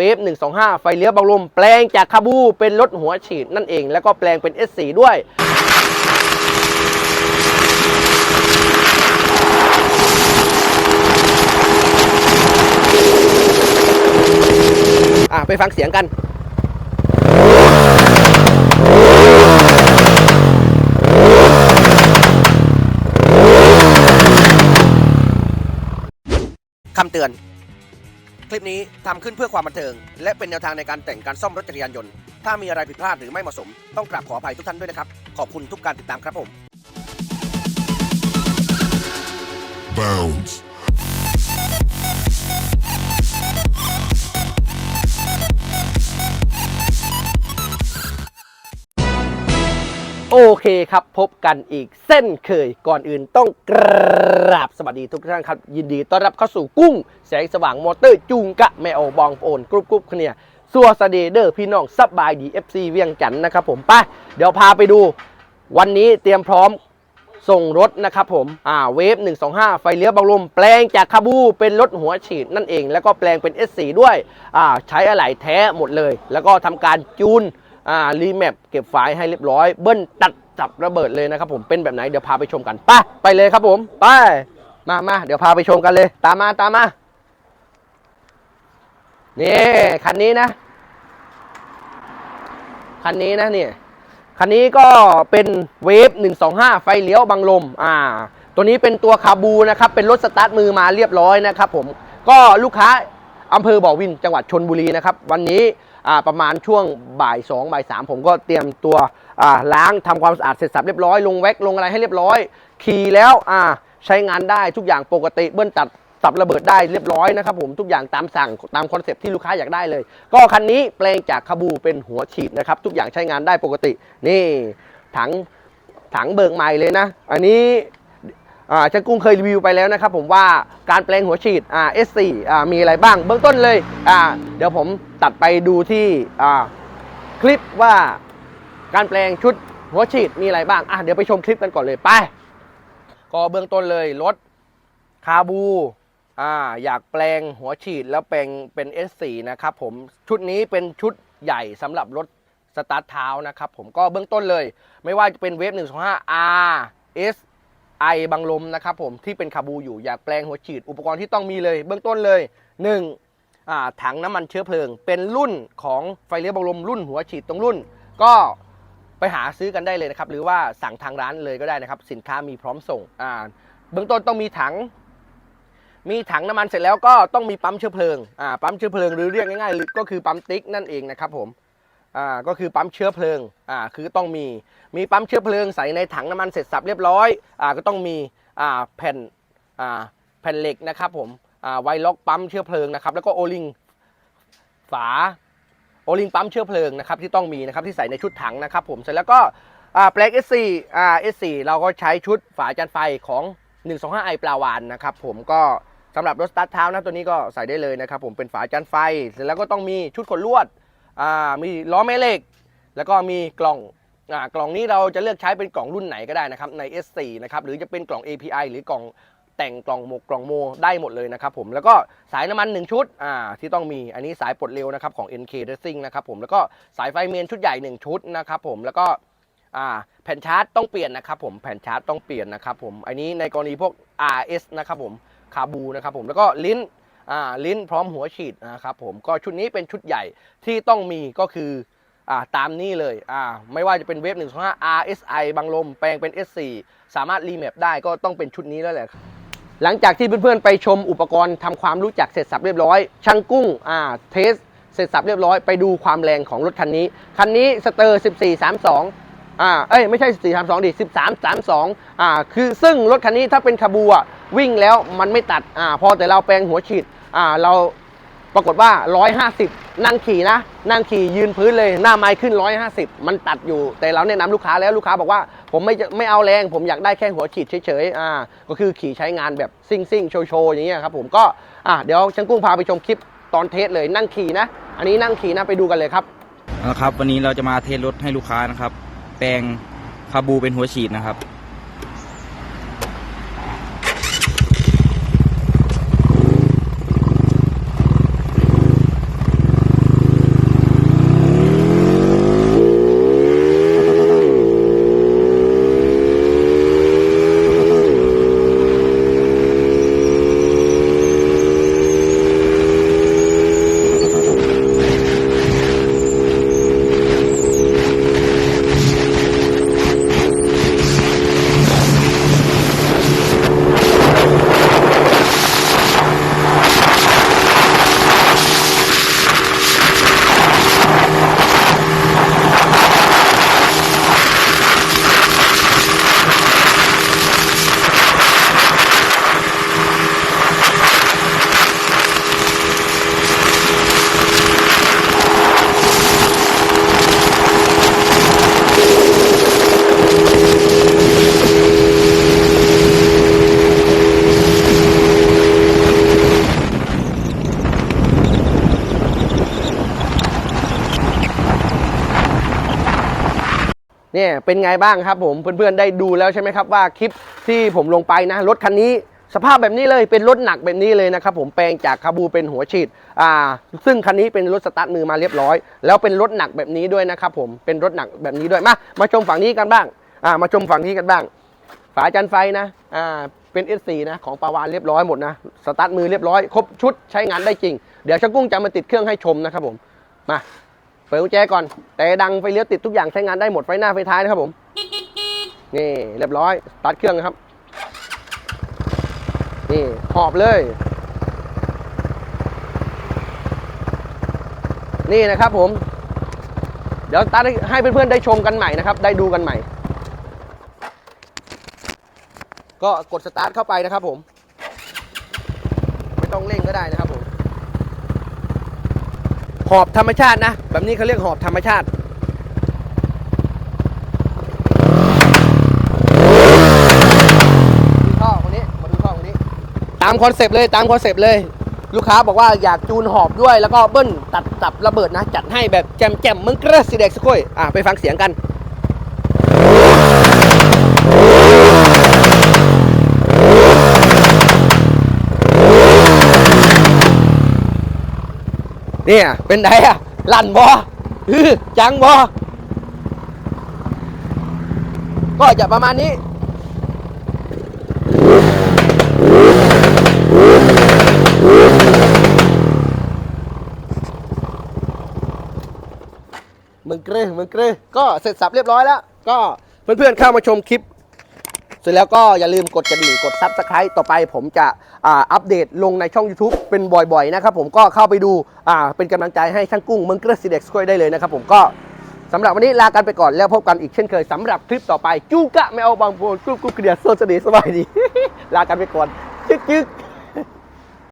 เวฟ125 ไฟเลี้ยวบังลม แปลงจากคาบูเป็นรถหัวฉีดนั่นเอง แล้วก็แปลงเป็น S4 ด้วยอะไปฟังเสียงกันคำเตือน คลิปนี้ทำขึ้นเพื่อความบันเทิง และเป็นแนวทางในการแต่งการซ่อมรถจักรยานยนต์ ถ้ามีอะไรผิดพลาดหรือไม่เหมาะสม ต้องกราบขออภัยทุกท่านด้วยนะครับ ขอบคุณทุกการติดตามครับผม Bounds. เคครับ พบกันอีกเส้นเคยก่อนอื่นต้องกราบสวัสดีทุกท่านครับ ยินดีต้อนรับเข้าสู่กุ้ง แสงสว่างมอเตอร์จูงกะแมโอบองโอนกรุ๊ปกรุ๊ปเนี่ยสัวสเดเดอร์พี่น้องสบายดี FC เวียงจันทน์นะครับผมไปเดี๋ยวพาไปดู วันนี้เตรียมพร้อมส่งรถนะครับผม อ่า เวฟ 125 ไฟเลี้ยวบังลม แปลงจากคาบูเป็นรถหัวฉีดนั่นเอง แล้วก็แปลงเป็น S4 ด้วย อ่า ใช้อะไหล่แท้หมดเลย แล้วก็ทำการจูน อ่า รีแมปเก็บไฟล์ให้เรียบร้อย เบิ้ลตัด จับระเบิดเลยนะครับผมเป็นแบบไหนเดี๋ยวพาไปชมกันไปไปเลยครับผมไปมามาเดี๋ยวพาไปชมกันเลย ตามมาตามมานี่คันนี้นะ คันนี้นะเนี่ยคันนี้ก็เป็นเวฟ125 ไฟเลี้ยวบังลม อ่า ตัวนี้เป็นตัวคาบูนะครับ เป็นรถสตาร์ทมือมาเรียบร้อยนะครับผม ก็ลูกค้าอำเภอบ่อวินจังหวัดชนบุรีนะครับ วันนี้ประมาณช่วงบ่าย2บ่าย3ผมก็เตรียมตัวล้างทำความสะอาดเสร็จสับเรียบร้อยลงแว็กลงอะไรให้เรียบร้อย ขี่แล้วใช้งานได้ทุกอย่างปกติเบิ้ลตัดสับระเบิดได้เรียบร้อยนะครับผมทุกอย่างตามสั่งตามคอนเซปต์ที่ลูกค้าอยากได้เลย ก็คันนี้แปลงจากคาบูเป็นหัวฉีดนะครับ ทุกอย่างใช้งานได้ปกติ นี่ถังถังเบิกใหม่เลยนะ อันนี้ อ่าช่างกุ้งเคยรีวิวไปแล้วนะครับผมว่าการแปลงหัวฉีดอ่า S4 อ่ามีอะไรบ้างเบื้องต้นเลยอ่าเดี๋ยวผมตัดไปดูที่อ่าคลิปว่าการแปลงชุดหัวฉีดมีอะไรบ้างอะเดี๋ยวไปชมคลิปกันก่อนเลยไปก็เบื้องต้นเลยรถคาบูอ่าอยากแปลงหัวฉีดแล้วแปลงเป็น S4 นะครับผมชุดนี้เป็นชุดใหญ่สำหรับรถสตาร์ทเท้านะครับผมก็เบื้องต้นเลย ไม่ว่าจะเป็นเวฟ125 R S I บังลมนะครับผมที่เป็นคาบูอยู่อยากแปลงหัวฉีด อุปกรณ์ที่ต้องมีเลย เบื้องต้นเลย 1. อ่าถังน้ำมันเชื้อเพลิง เป็นรุ่นของไฟเลี้ยวบังลมรุ่นหัวฉีดตรงรุ่น ก็ไปหาซื้อกันได้เลยนะครับหรือว่าสั่งทางร้านเลยก็ได้นะครับสินค้ามีพร้อมส่งอ่าเบื้องต้นต้องมีถัง มีถังน้ำมันเสร็จแล้วก็ต้องมีปั๊มเชื้อเพลิงอ่าปั๊มเชื้อเพลิงหรือเรียกง่ายๆก็คือปั๊มติ๊กนั่นเองนะครับผม อ่าก็คือปั๊มเชื้อเพลิงอ่าคือต้องมีมีปั๊มเชื้อเพลิงใส่ในถังน้ำมันเสร็จสับเรียบร้อยอ่าก็ต้องมีอ่าแผ่นอ่าแผ่นเหล็กนะครับผมอ่าไวล็อกปั๊มเชื้อเพลิงนะครับแล้วก็โอลิงฝาโอลิงปั๊มเชื้อเพลิงนะครับที่ต้องมีนะครับที่ใส่ในชุดถังนะครับผมเสร็จแล้วก็อ่าแปลง S4 อ่า S4 เราก็ใช้ชุดฝาจานไฟของ 125i ปลาวานนะครับผมก็สำหรับรถสตาร์ทเท้านะตัวนี้ก็ใส่ได้เลยนะครับผมเป็นฝาจานไฟ เสร็จแล้วก็ต้องมีชุดขนลวด อ่ามีล้อแม่เหล็ก แล้วก็มีกล่องอ่ากล่องนี้เราจะเลือกใช้เป็นกล่องรุ่นไหนก็ได้นะครับใน S4 นะครับหรือจะเป็นกล่อง API หรือกล่องแต่งกล่องหมกกล่องโมได้หมดเลยนะครับผมแล้วก็สายน้ำมัน 1 ชุดอ่าที่ต้องมีอันนี้สายปลดเร็วนะครับของ NK Racing นะครับผมแล้วก็สายไฟเมนชุดใหญ่ 1 ชุดนะครับผมแล้วก็อ่าแผ่นชาร์จต้องเปลี่ยนนะครับผมแผ่นชาร์จต้องเปลี่ยนนะครับผมอันนี้ในกรณีพวก RS นะครับผมคาบูนะครับผมแล้วก็ลิ้น ลิ้นพร้อมหัวฉีดนะครับผมก็ชุดนี้เป็นชุดใหญ่ที่ต้องมีก็คืออาตามนี้เลยไม่ว่าจะเป็นเวฟ125 RSI บางลมแปลงเป็น S4 สามารถรีแมปได้ก็ต้องเป็นชุดนี้แล้วแหละหลังจากที่เพื่อนๆไปชมอุปกรณ์ทำความรู้จักเสร็จสับเรียบร้อยช่างกุ้งอ่าเทสเสร็จสับเรียบร้อยไปดูความแรงของรถคันนี้ คันนี้สเตอร์ 1432อ่าเอ้ยไม่ใช่4 3 2ดิ13 32อ่าคือซึ่งรถคันนี้ถ้าเป็นคาบูอะวิ่งแล้วมันไม่ตัดอ่าพอแต่เราแปลงหัวฉีด อ่าเราปรากฏว่า 150 นั่งขี่นะ นั่งขี่ยืนพื้นเลยหน้าไม้ขึ้น 150 มันตัดอยู่ แต่เราแนะนำลูกค้าแล้วลูกค้าบอกว่า ผมไม่ไม่เอาแรง ผมอยากได้แค่หัวฉีดเฉยๆอ่าก็คือขี่ใช้งานแบบซิ่งซิ่งโชว์โชว์อย่างเงี้ยครับผมก็อ่าเดี๋ยวช่างกุ้งพาไปชมคลิปตอนเทสเลยนั่งขี่นะ อันนี้นั่งขี่นะไปดูกันเลยครับเอาละครับ วันนี้เราจะมาเทสรถให้ลูกค้านะครับ แปลงคาบูเป็นหัวฉีดนะครับ เนี่ยเป็นไงบ้างครับผมเพื่อนๆได้ดูแล้วใช่ไหมครับว่าคลิปที่ผมลงไปนะรถคันนี้สภาพแบบนี้เลยเป็นรถหนักแบบนี้เลยนะครับผมแปลงจากคาบูเป็นหัวฉีดอ่าซึ่งคันนี้เป็นรถสตาร์ทมือมาเรียบร้อย แล้วเป็นรถหนักแบบนี้ด้วยนะครับผมเป็นรถหนักแบบนี้ด้วยมามาชมฝั่งนี้กันบ้างอ่ามาชมฝั่งนี้กันบ้าง ฝาจันไฟนะอ่าเป็น S4 นะของปาวานเรียบร้อยหมดนะสตาร์ทมือเรียบร้อย ครบชุดใช้งานได้จริง เดี๋ยวช่างกุ้งจะมาติดเครื่องให้ชมนะครับผมมา เปิดกุญแจก่อน แต่ดังไฟเลี้ยวติดทุกอย่างใช้งานได้หมดไฟหน้าไฟท้ายนะครับผม นี่เรียบร้อยสตาร์ทเครื่องนะครับ นี่หอบเลย นี่นะครับผม เดี๋ยวสตาร์ทให้เพื่อนๆได้ชมกันใหม่นะครับ ได้ดูกันใหม่ ก็กดสตาร์ทเข้าไปนะครับผม ไม่ต้องเร่งก็ได้นะครับผม หอบธรรมชาตินะ แบบนี้เขาเรียกหอบธรรมชาติท่อคนนี้มาดูท่อคนนี้ ตามคอนเซปต์เลยตามคอนเซปต์เลย ลูกค้าบอกว่าอยากจูนหอบด้วยแล้วก็เบิ้ลตัดตับระเบิดนะ จัดให้แบบแจมแจมมึงกระสิเด็กสกุยอะไปฟังเสียงกัน เนี่ยเป็นไงอะลั่นบอฮือจังบอก็จะประมาณนี้มึงเกรมึงเกรก็เสร็จสับเรียบร้อยแล้ว ก็เพื่อนๆเข้ามาชมคลิป เสร็จแล้วก็อย่าลืมกดกระดิ่งกดซับสไครต์ต่อไปผมจะอ,อัปเดตลงในช่อง YouTube เป็นบ่อยๆนะครับผมก็เข้าไปดูเป็นกำลังใจให้ช่างกุ้งเมืองเกรสีเด็กสกอยได้เลยนะครับผมก็สำหรับวันนี้ลากันไปก่อนแล้วพบกันอีกเช่นเคยสำหรับคลิปต่อไปจูกะไม่เอาบางโพนกุ๊กกุ๊กเกลียดโซสดีสบายดี ลากันไปก่อนจึ๊กจึ๊ก